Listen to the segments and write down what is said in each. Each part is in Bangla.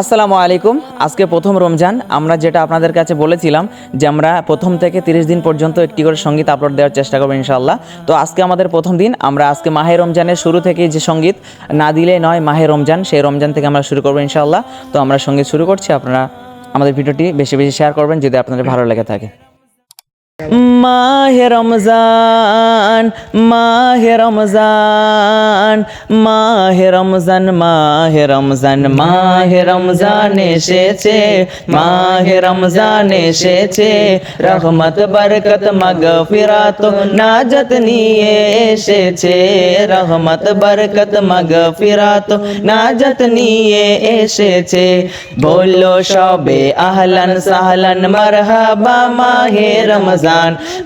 আসসালামু আলাইকুম। আজকে প্রথম রমজান। আমরা যেটা আপনাদের কাছে বলেছিলাম যে আমরা প্রথম থেকে তিরিশ দিন পর্যন্ত একটি করে সংগীত আপলোড দেওয়ার চেষ্টা করব ইনশাল্লাহ তো আজকে আমাদের প্রথম দিন। আমরা আজকে মাহে রমজানের শুরু থেকে যে সংগীত না দিলে নয়, মাহে রমজান, সেই রমজান থেকে আমরা শুরু করব ইনশাল্লাহ তো আমরা সংগীত শুরু করছি। আপনারা আমাদের ভিডিওটি বেশি বেশি শেয়ার করবেন যদি আপনাদের ভালো লেগে থাকে। মাহে রমজান মাহে রমজান মাহে রমজান মাহে রমজান মাহে রমজান এসেছে, মাহে রমজান এসেছে, রহমত, বরকত, মগফিরাত, নাজত নিয়ে এসেছে, রহমত, বরকত, মগফিরাত, নাজত নিয়ে এসেছে বলল সবে আহলান সাহলান, মারহাবা, মাহে রমজান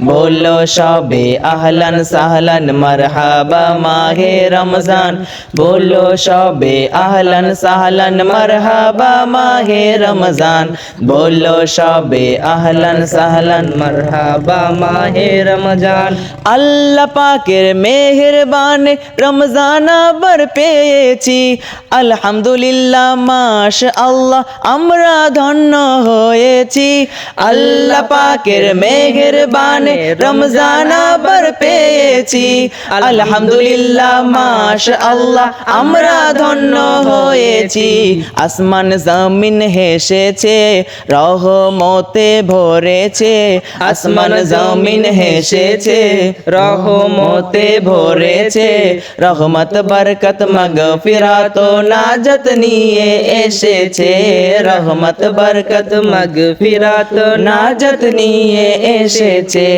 বলল, সবে আহলান সাহলান, মারহাবা মাহে রমজান। বলল, সবে আহলান সাহলান, মারহাবা মাহে রমজান। বলল, সবে আহলান সাহলান, মারহাবা মাহে রমজান। আল্লাহ পাকের মেহেরবান রমজান আবার পেয়েছি। আলহামদুলিল্লাহ মাস আল্লাহ আমরা ধন্য হয়েছি। আল্লাহ পাকের মেহেরবান রমজান আবার পেয়েছি। আলহামদুলিল্লাহ মাস আল্লাহ আমরা ধন্য হয়েছি। আসমান জমিন হেসেছে, রহমতে ভরেছে। আসমান জমিন হেসেছে, রহমতে ভরেছে। রহমত, বরকত, মগফিরাত, নাজত নিয়ে এসেছে। রহমত, বরকত, মগফিরাত, নাজত নিয়ে এসেছে।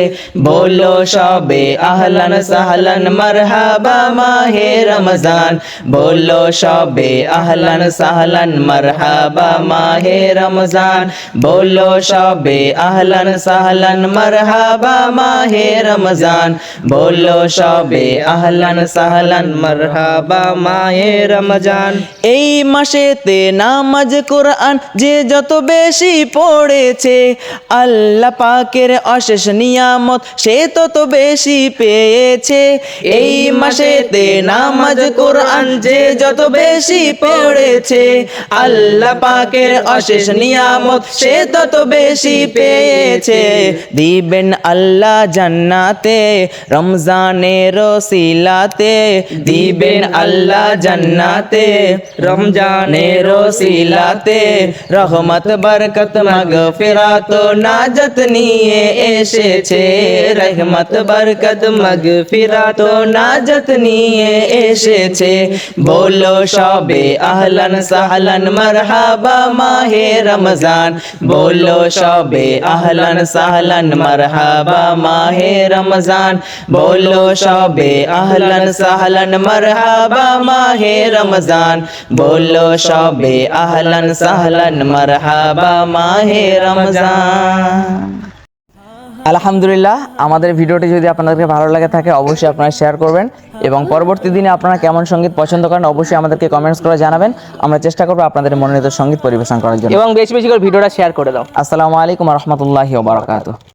বলো সবে আহলান সাহলান, মারহাবা মাহে রমজান। বলো সবে আহলান সাহলান, মারহাবা মাহে রমজান। বলো সবে আহলান সাহলান, মারহাবা মাহে রমজান। বলো সবে আহলান সাহলান, মারহাবা মাহে রমজান। এই মাসেতে নামাজ কোরআন যে যত বেশি পড়েছে, আল্লাহ পাকের অশেষ নিয়ামত সে তত বেশি পেয়েছে। এই মাসেতে নামাজ কোরআন যে যত বেশি পড়েছে, আল্লাহ পাকের অশেষ নিয়ামত সে তত বেশি পেয়েছে। দিবেন আল্লাহ জান্নাতে, রমজানের সিলাতে দিবেন আল্লাহ জান্নাতে, রমজানের সিলাতে রহমত, বরকত, মগফিরাত, নাজত নিয়ে এসেছে, রহমত, বরকত মগফিরাত নাজত নিয়ে এসেছে। বলো সবে আহলান সাহলান, মারহাবা মাহে রমজান। বলো সবে আহলান সাহলান, মারহাবা মাহে রমজান। বলো সবে আহলান সাহলান, মারহাবা মাহে রমজান। বলো সবে আহলান সাহলান, মারহাবা মাহে রমজান। আলহামদুলিল্লাহ আমাদের ভিডিওটি যদি আপনাদেরকে ভালো লাগে থাকে অবশ্যই আপনারা শেয়ার করবেন এবং পরবর্তী দিনে আপনারা কেমন সংগীত পছন্দ করেন অবশ্যই আমাদেরকে কমেন্টস করে জানাবেন। আমরা চেষ্টা করব আপনাদের মনোনীত সংগীত পরিবেশন করার জন্য। এবং বেশি বেশি করে ভিডিওটা শেয়ার করে দাও। আসসালামু আলাইকুম রহমতুল্লাহি